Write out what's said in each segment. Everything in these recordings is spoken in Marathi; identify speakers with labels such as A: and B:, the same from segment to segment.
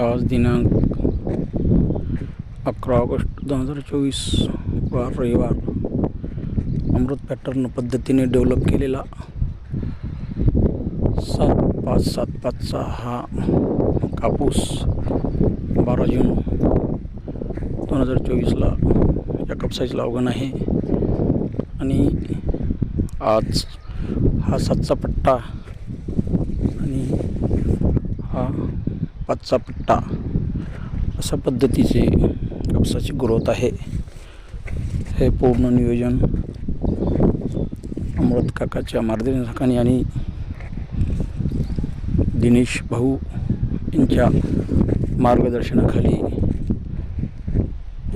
A: आज दिनांक अकरा ऑगस्ट दोन हजार चोवीस वार रविवार. अमृत पॅटर्न पद्धतीने डेव्हलप केलेला सात पाच सात पाचचा हा कापूस बारा जून दोन हजार चोवीसला या कापसाची लागवण आहे. आणि आज हा सातचा पट्टा आणि हा पाचचा पट्टा अशा पद्धतीचे कापसाची ग्रोथ आहे. हे पूर्ण नियोजन अमृत काकाच्या मार्गदर्शनाखाली आणि दिनेश भाऊ यांच्या मार्गदर्शनाखाली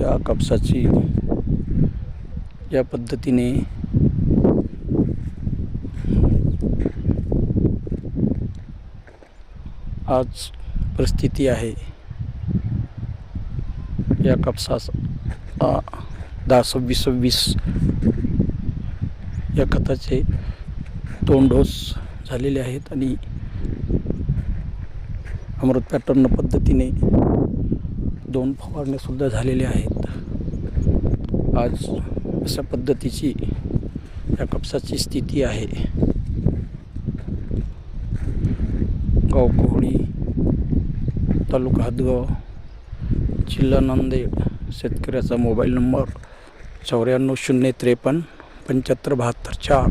A: या कापसाची या पद्धतीने आज परिस्थिती आहे. या कापसास दहा सव्वीस सव्वीस या खताचे दोन डोस झालेले आहेत आणि अमृत पॅटर्न पद्धतीने दोन फवारण्यासुद्धा झालेल्या आहेत. आज अशा पद्धतीची या कापसाची स्थिती आहे. गावकोहळी तालुका हदगाव जिल्हा नांदेड. शेतकऱ्याचा मोबाईल नंबर चौऱ्याण्णव शून्य त्रेपन्न पंच्याहत्तर बहात्तर चार.